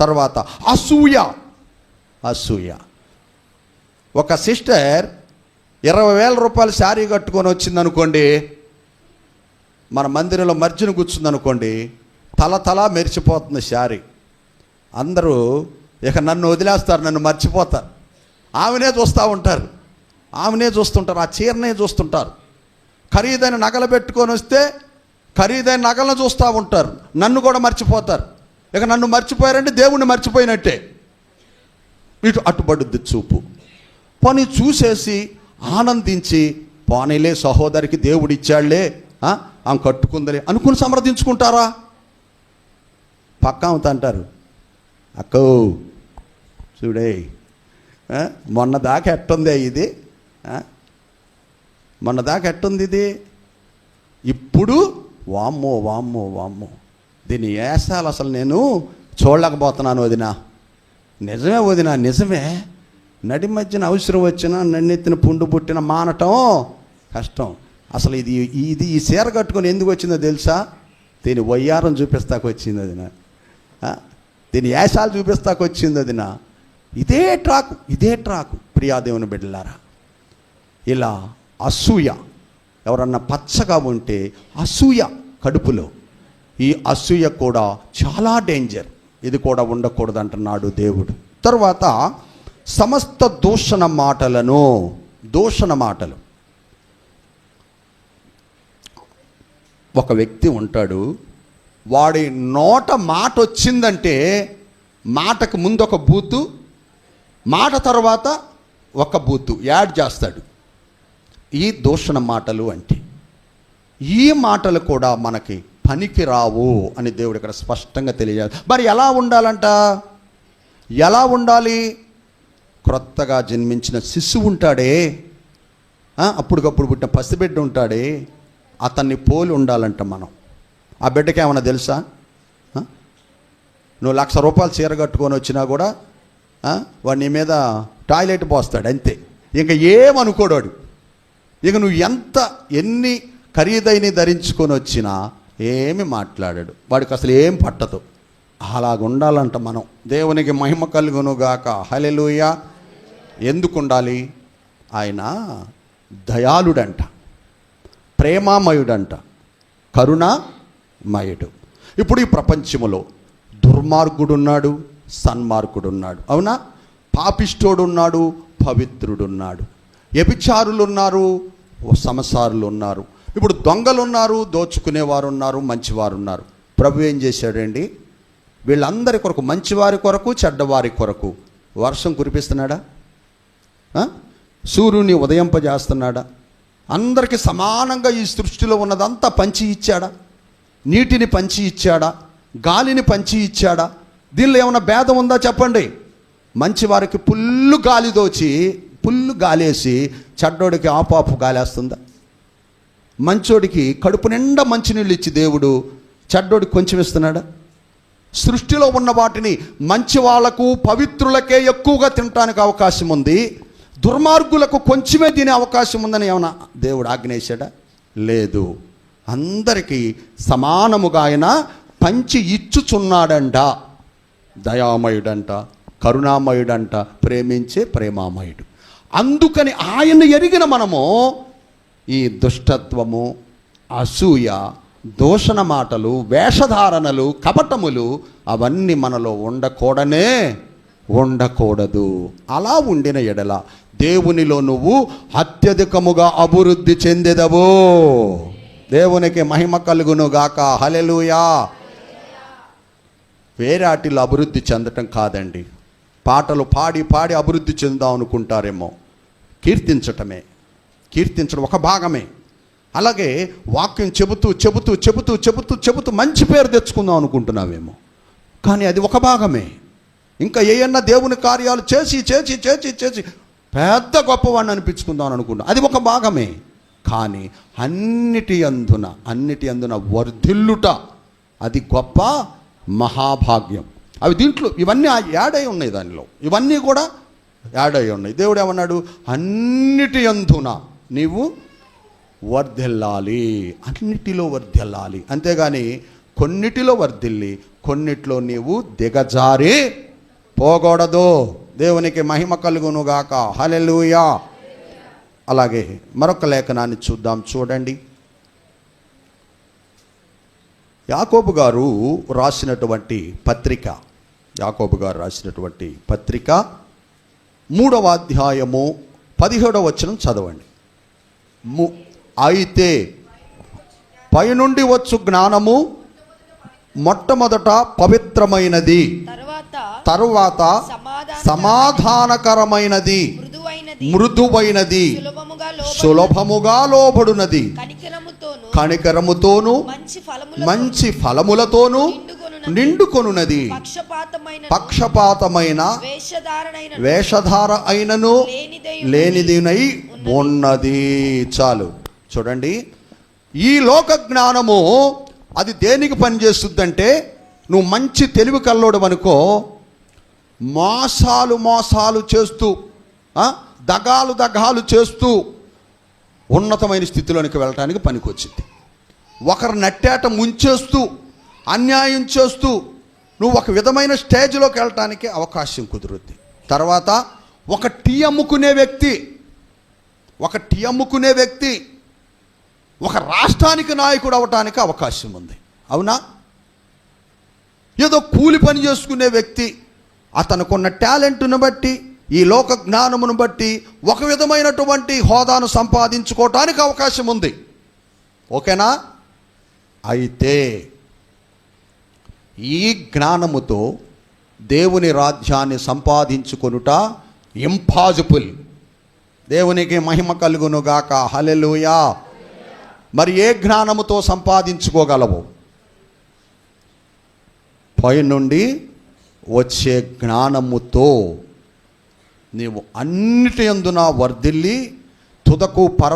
తర్వాత అసూయ. అసూయ. ఒక సిస్టర్ ఇరవై వేల రూపాయలు శారీ కట్టుకొని వచ్చింది అనుకోండి మన మందిరంలో మర్జిన కూర్చుందనుకోండి తల తల మెరిచిపోతుంది శారీ. అందరూ ఇక నన్ను వదిలేస్తారు నన్ను మర్చిపోతారు. ఆమెనే చూస్తూ ఉంటారు. ఆమెనే చూస్తుంటారు ఆ చీరనే చూస్తుంటారు. ఖరీదైన నగలు పెట్టుకొని వస్తే ఖరీదైన నగలను చూస్తూ ఉంటారు. నన్ను కూడా మర్చిపోతారు. ఇక నన్ను మర్చిపోయారంటే దేవుణ్ణి మర్చిపోయినట్టే. ఇటు అటుపడుద్ది చూపు. పని చూసేసి ఆనందించి పోనీలే సహోదరికి దేవుడు ఆమె కట్టుకుందలే అనుకుని సమర్థించుకుంటారా పక్క ఆమెతో అంటారు అక్కో చూడే మొన్న దాకా ఎట్టుంది ఇది? మొన్న దాకా ఎట్టుంది ఇది ఇప్పుడు వామ్మో వామ్మో వామ్మో. దీని వేసాలు అసలు నేను చూడలేకపోతున్నాను వదిన. నిజమే వదిన నిజమే. నడి మధ్యన అవసరం వచ్చినా నన్నెత్తిన పుండు పుట్టిన మానటం కష్టం. అసలు ఇది ఇది ఈ చీర కట్టుకొని ఎందుకు వచ్చిందో తెలుసా? దీని వయ్యారం చూపిస్తాకు వచ్చింది అది నా దీని యాసాలు చూపిస్తాకు వచ్చింది అది నా ఇదే ట్రాకు ఇదే ట్రాకు ప్రియాదేవుని బిడ్డలారా. ఇలా అసూయ ఎవరన్నా పచ్చగా ఉంటే అసూయ కడుపులో. ఈ అసూయ కూడా చాలా డేంజర్ ఇది కూడా ఉండకూడదు అంటున్నాడు దేవుడు. తర్వాత సమస్త దూషణ మాటలను దూషణ మాటలు. ఒక వ్యక్తి ఉంటాడు వాడి నోట మాట వచ్చిందంటే మాటకు ముందు ఒక బూతు మాట తర్వాత ఒక బూతు యాడ్ చేస్తాడు. ఈ దూషణ మాటలు అంటే ఈ మాటలు కూడా మనకి పనికి రావు అని దేవుడు ఇక్కడ స్పష్టంగా తెలియజేయాలి. మరి ఎలా ఉండాలంట? ఎలా ఉండాలి? క్రొత్తగా జన్మించిన శిశువు ఉంటాడే అప్పటికప్పుడు పుట్టిన పసిబిడ్డ ఉంటాడే అతన్ని పోలి ఉండాలంట మనం. ఆ బిడ్డకి ఏమన్నా తెలుసా? నువ్వు లక్ష రూపాయలు చీర కట్టుకొని వచ్చినా కూడా ఆ, వాడు నీ మీద టాయిలెట్ పోస్తాడు అంతే. ఇంకా ఏమనుకోడాడు ఇక నువ్వు ఎంత ఎన్ని ఖరీదైన ధరించుకొని వచ్చినా ఏమి మాట్లాడాడు. వాడికి అసలు ఏం పట్టదు. అలాగ ఉండాలంట మనం. దేవునికి మహిమ కలుగును గాక హలెలుయ ఎందుకు ఉండాలి ఆయన దయాళుడంట. ప్రేమామయుడంట. కరుణామయుడు. ఇప్పుడు ఈ ప్రపంచంలో దుర్మార్గుడున్నాడు సన్మార్గుడున్నాడు. అవునా? పాపిష్టోడున్నాడు పవిత్రుడున్నాడు. వ్యభిచారులు ఉన్నారు ఉన్నారు ఇప్పుడు దొంగలు ఉన్నారు దోచుకునేవారు ఉన్నారు మంచివారు ఉన్నారు ప్రభు ఏం చేశాడండి? వీళ్ళందరి కొరకు మంచివారి కొరకు చెడ్డవారి కొరకు వర్షం కురిపిస్తున్నాడా? సూర్యుని ఉదయింపజేస్తున్నాడా? అందరికీ సమానంగా ఈ సృష్టిలో ఉన్నదంతా పంచి ఇచ్చాడా? నీటిని పంచి ఇచ్చాడా? గాలిని పంచి ఇచ్చాడా? దీనిలో ఏమైనా భేదం ఉందా చెప్పండి? మంచివారికి పుల్లు గాలి దోచి పుల్లు గాలేసి చెడ్డోడికి ఆపాపు గాలేస్తుందా? మంచోడికి కడుపు నిండా మంచినీళ్ళు ఇచ్చి దేవుడు చెడ్డోడికి కొంచెం ఇస్తున్నాడా సృష్టిలో ఉన్న వాటిని మంచి వాళ్ళకు పవిత్రులకే ఎక్కువగా తినటానికి అవకాశం ఉంది. దుర్మార్గులకు కొంచెమే తినే అవకాశం ఉందని ఏమన్నా దేవుడు ఆజ్ఞేశాడా? లేదు. అందరికీ సమానముగా ఆయన పంచి ఇచ్చుచున్నాడంట. దయామయుడంట కరుణామయుడంట ప్రేమించే ప్రేమామయుడు. అందుకని ఆయన ఎరిగిన మనము ఈ దుష్టత్వము అసూయ దూషణ మాటలు వేషధారణలు కపటములు అవన్నీ మనలో ఉండకూడనే ఉండకూడదు. అలా ఉండిన ఎడల దేవునిలో నువ్వు అత్యధికముగా అభివృద్ధి చెందేదవు. దేవునికి మహిమ కలుగును గాక హలెలుయా వేరాటిలో అభివృద్ధి చెందటం కాదండి. పాటలు పాడి పాడి అభివృద్ధి చెందాం అనుకుంటారేమో కీర్తించటమే. కీర్తించడం ఒక భాగమే. అలాగే వాక్యం చెబుతూ చెబుతూ చెబుతూ చెబుతూ చెబుతూ మంచి పేరు తెచ్చుకుందాం అనుకుంటున్నావేమో. కానీ అది ఒక భాగమే. ఇంకా ఏయన్నా దేవుని కార్యాలు చేసి చేసి చేసి చేసి పెద్ద గొప్పవాడిని అనిపించుకుందాం అనుకుంటాం అది ఒక భాగమే. కానీ అన్నిటి అందున అన్నిటి అందున వర్ధిల్లుట అది గొప్ప మహాభాగ్యం. అవి దీంట్లో ఇవన్నీ ఆ యాడ్ అయి ఉన్నాయి దానిలో. ఇవన్నీ కూడా యాడ్ అయి ఉన్నాయి. దేవుడు ఏమన్నాడు? అన్నిటి అందున నీవు వర్ధిల్లాలి అన్నిటిలో వర్ధిల్లాలి. అంతేగాని కొన్నిటిలో వర్ధిల్లి కొన్నిట్లో నీవు దిగజారి పోకూడదు. దేవునికి మహిమ కలుగునుగాక. హలెలుయా అలాగే మరొక లేఖనాన్ని చూద్దాం చూడండి. యాకోబు గారు రాసినటువంటి పత్రిక యాకోబు గారు రాసినటువంటి పత్రిక మూడవ అధ్యాయము పదిహేడవ వచనం చదవండి. అయితే పైనుండి వచ్చు జ్ఞానము మొట్టమొదట పవిత్రమైనది. తరువాత తరువాత సమాధాన సమాధానకరమైనది. మృదువైనది. సులభముగా లోబడి సులభముగా లోబడునది. కనికరముతోను ఫలములతో మంచి ఫలములతోనూ నిండుకొనున్నది. పక్షపాతమైన వేషధార అయినను లేనిదై లేనిదినై ఉన్నది. చాలు. చూడండి. ఈ లోక జ్ఞానము అది దేనికి పనిచేస్తుందంటే నువ్వు మంచి తెలివి కల్లోడు అనుకో మోసాలు మోసాలు చేస్తూ దగాలు దగాలు చేస్తూ ఉన్నతమైన స్థితిలోనికి వెళ్ళటానికి పనికొచ్చింది. ఒకరు నట్టేట ముంచేస్తూ అన్యాయం చేస్తూ నువ్వు ఒక విధమైన స్టేజ్లోకి వెళ్ళటానికి అవకాశం కుదురుద్ది. తర్వాత ఒక టీ అమ్ముకునే వ్యక్తి ఒక టీ అమ్ముకునే వ్యక్తి ఒక రాష్ట్రానికి నాయకుడు అవటానికి అవకాశం ఉంది. అవునా? ఏదో కూలి పని చేసుకునే వ్యక్తి అతనుకున్న టాలెంట్ను బట్టి ఈ లోక జ్ఞానమును బట్టి ఒక విధమైనటువంటి హోదాను సంపాదించుకోవటానికి అవకాశం ఉంది. ఓకేనా? అయితే ఈ జ్ఞానముతో దేవుని రాజ్యాన్ని సంపాదించుకొనుట ఇంపాజిబుల్ దేవునికి మహిమ కలుగునుగాక. హలెలుయా మరి ఏ జ్ఞానముతో సంపాదించుకోగలవు? పై నుండి వచ్చే జ్ఞానముతో నీవు అన్నిటి అందున వర్ధిల్లి తుదకు పర